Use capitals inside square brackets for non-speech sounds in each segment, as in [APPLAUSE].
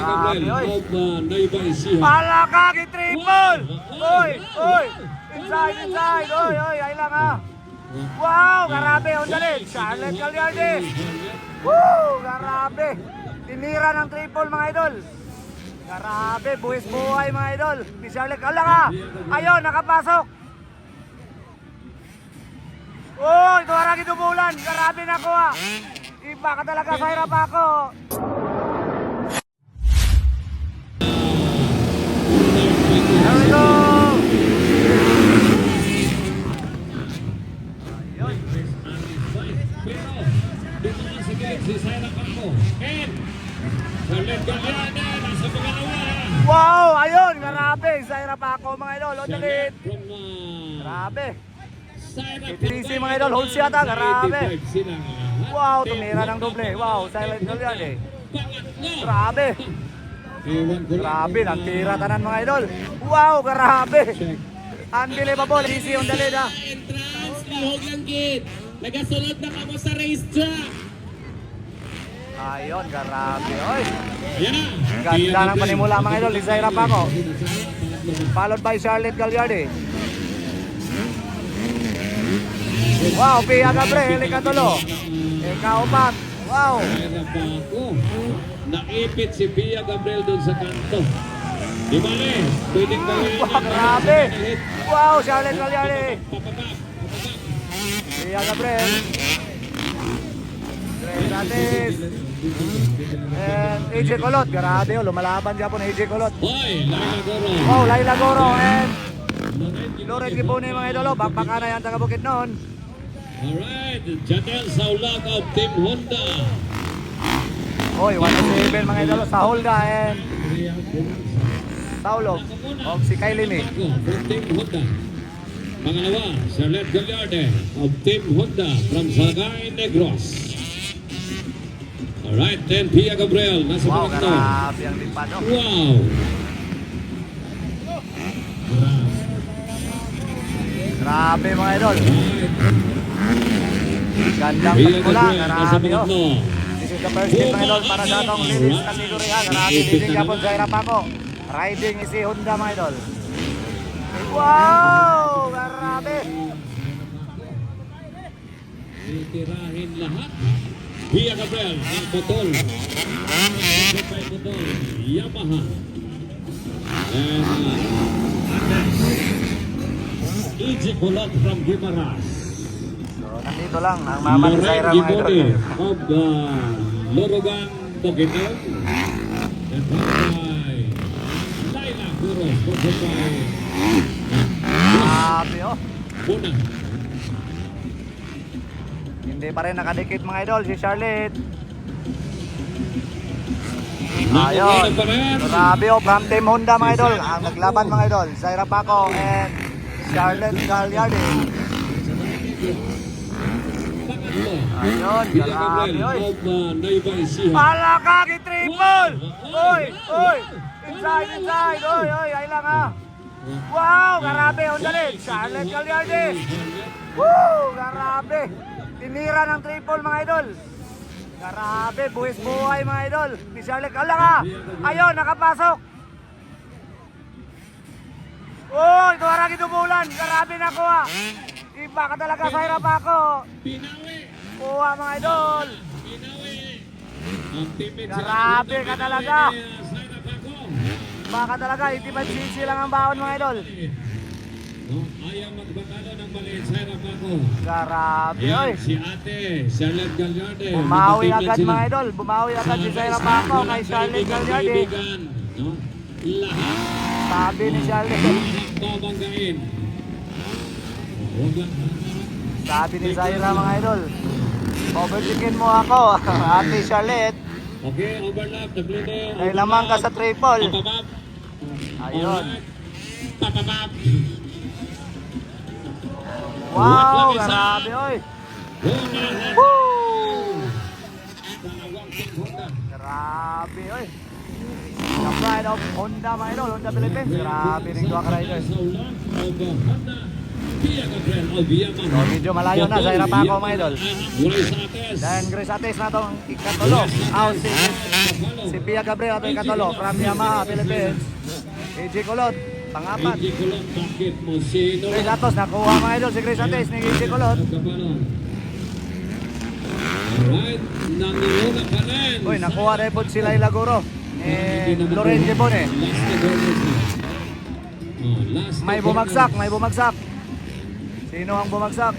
Gabriel Siha. Palakaki triple! Oy, oy! Inside, inside! Oy, oy, ay lang ha! Wow, grabe, on the lead. Charlotte Gagliardi. Woo, grabe. Tinira ng triple mga idol. Grabe, buwis buhay mga idol. Si Charlotte, ala ka! Ayun, nakapasok. Oh, ito haragi dumulan. Grabe na ko ah. Iba ka talaga sa hirap ako. Wow, ayun, grabe. Sa hirap ako mga idol. On the lead. Uh, Grabe. Itinisi, mga idol, hold siya ata, grabe. 95 silang lahat. Wow, tumira ng doble. Wow, silent goal yan eh. Grabe. Grabe, nagtira tanan mga idol. Wow, grabe. Unbelievable. Easy on the lead ah. entrance, lihog ng gate. Nagasunod na kamo sa racetrack. Ayun, grabe. Oy, ganda ng panimula mga idol. Isaira pa ako. Followed by Charlotte Gagliardi. Wow, Pia Gabriel, ikatulo. Ikaupat. Wow. Sarah Paco. Naipit si Pia Gabriel doon sa kanto. Di ba eh? Pwedeng gawin Wow, grabe. Wow, Charlotte Gagliardi. Papabak. Pia Gabriel. Tres Atis. And AJ Colot. Grabe, oh, lumalaban siya po na AJ Colot. Hoy, Laila Goro. Wow, Laila Goro and Loren Gibone mga idolo. Bakbaka na yan taga Bukid noon. Alright, Jatel Saulag of Team Honda. Oy, 1-7 mga idolo sa Holga and Saulo. O si. Paco from Team Honda. Pangalawa, Charlotte Gallarde of Team Honda from Sagay Negros. Alright, then Pia Gabriel. Nasa Wow, pangatlo. grabe ang limpad. no? Wow. Grabe mga idol. Alright, Gandang pagkula. Grabe oh. This is the first game mga idol para sa atong ladies category ha. Grabe, leading ka po sa hirap ako. Riding si Honda mga idol. Wow! Grabe! Titirahin lahat. Pia Gabriel ng Botol. Kapay Botol. Yamaha. And EJ Colot from Gimaras. So, nandito lang ang mama ni Zaira mga idol. Of the Lorogan Bukidnon. And by Laila. Sponsored by Grabe oh. Buna. Hindi pa rin nakadikit mga idol si Charlotte. Ayun. Grabe oh, from Team Honda mga idol. Ang naglaban mga idol. Zaira Paco and Charlotte Gagliardi. Ayun, grabe oy. Siha. Palakaki triple! Oy, oy! Inside, inside! Oy, oy, ay lang ha! Wow, grabe lead. Charlotte Gagliardi. Woo, grabe. Tinira ng triple mga idol. Grabe, buwis buhay mga idol. Si Charlotte, ala ka! Ayun, nakapasok. Oh, ito haragi dumulan. Grabe na ko ah. Iba ka talaga sa hirap ako. Pinawi. Kuha mga idol. Sila. Grabe ka talaga. Baka talaga, 85 cc lang ang baon mga idol. No, ayaw magbakalo ng maliit Sarah Paco. Grabe, Yan, oy. si ate, Charlotte Gallarde. Bumawi agad mga idol. Bumawi agad si Zaira Paco kay Charlotte no? Lahat, Sabi ni Charlotte. lahat. Huwag lang. Sabi ni Zaira mga idol. Overtikin mo ako, [LAUGHS] ate Charlotte. Okay, overlap, naglide. Dahil lamang ka sa triple. Papabab. Ayun. Papabab. Wow, grabe oy. Woo! Grabe oy. The pride of Honda mga idol, Honda Philippines. Grabe rin doon ka riders. Sa. So, medyo malayo na, Zaira Paco, mga idol. Sa Dan Grisates na itong ikatulo. Out si, si Pia Gabriel itong ikatulo. From Yamaha, Philippines. AJ Kulot, pang-apat. Chris Atos, nakuha mga idol si Grisates ni AJ Kulot. Uy, nakuha rin po sila Ilaguro. Eh, Loren na May bumagsak, may bumagsak. Sino ang bumagsak?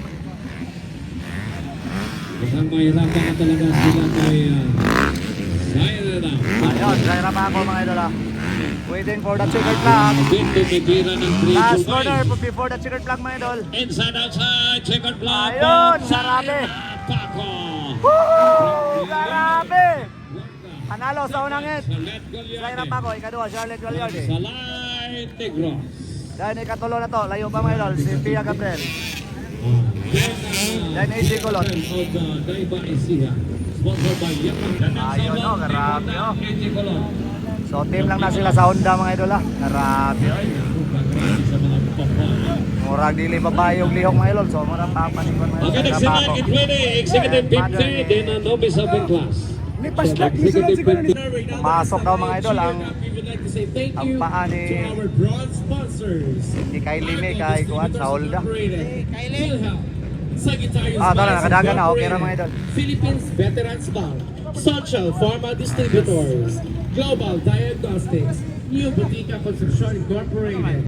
Mukhang mahirapan na talaga sila kay uh, Zaire na. Ayun, Zaira pa ako mga idol ah. Waiting for the checkered flag. Dito titira ng 3 Last corner before the checkered flag mga idol. Inside outside, checkered flag. Ayun, sarabi. Paco. Woo! Grabe! Panalo sa unang hit. Zaira Goliardi. pa ako, ikaduha, Charlotte Gagliardi. Salay Negros. Dahil ikatulo na to, layo pa mga idol, si Pia Gabriel. Ah, uh, Ecija. Sponsored by Yaman. Ayun, oh, grabe, oh. AJ Colon. So team lang na sila sa Honda mga idol ah. Grabe. mga papa. Murag dili babae yung lihok mga idol. So murag papanikon mga idol. Okay, next get ready. Executive 50, then a novice open class. Lipas So, Executive 50. Pumasok daw mga idol ang like to say thank ang you to ni our bronze sponsors. ni Kylie May kay Kuan sa. PhilHealth, Sagittarius Ah, tara, nakadagan na. Okay ra mga idol. Philippines Veterans Bank, Social Pharma Distributors, Global Diagnostics, New Botica Construction Incorporated.